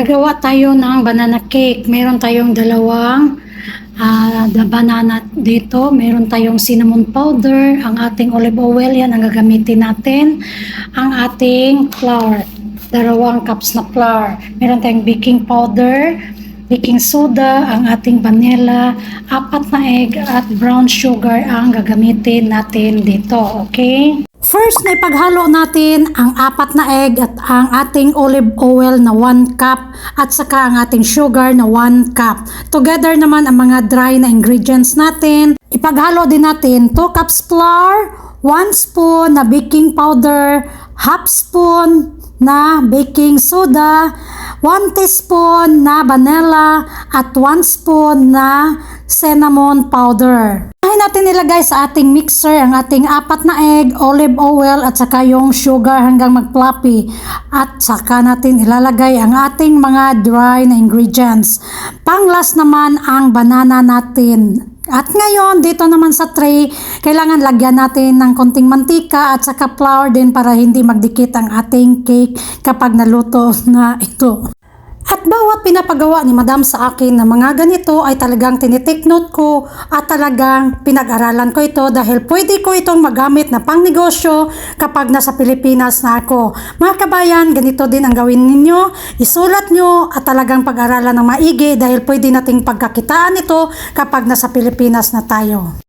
Gagawa tayo ng banana cake. Meron tayong dalawang ah, the banana dito. Meron tayong cinnamon powder. Ang ating olive oil, yan ang gagamitin natin. Ang ating flour. Dalawang cups na flour. Meron tayong baking powder, baking soda, ang ating vanilla, apat na egg at brown sugar ang gagamitin natin dito. Okay? First na ipaghalo natin ang apat na egg at ang ating olive oil na 1 cup at saka ang ating sugar na 1 cup. Together naman ang mga dry na ingredients natin. Ipaghalo din natin 2 cups flour, 1 spoon na baking powder, half spoon na baking soda, 1 teaspoon na vanilla at 1 spoon na cinnamon powder. Unahin natin ilagay sa ating mixer ang ating apat na egg, olive oil at saka yung sugar hanggang mag-fluffy. At saka natin ilalagay ang ating mga dry na ingredients. Pang-last naman ang banana natin. At ngayon, dito naman sa tray, kailangan lagyan natin ng konting mantika at saka flour din para hindi magdikit ang ating cake kapag naluto na ito. At bawat pinapagawa ni Madam sa akin na mga ganito ay talagang tinitake note ko at talagang pinag-aralan ko ito dahil pwede ko itong magamit na pang negosyo kapag nasa Pilipinas na ako. Mga kabayan, ganito din ang gawin ninyo. Isulat nyo at talagang pag-aralan ng maigi dahil pwede nating pagkakitaan ito kapag nasa Pilipinas na tayo.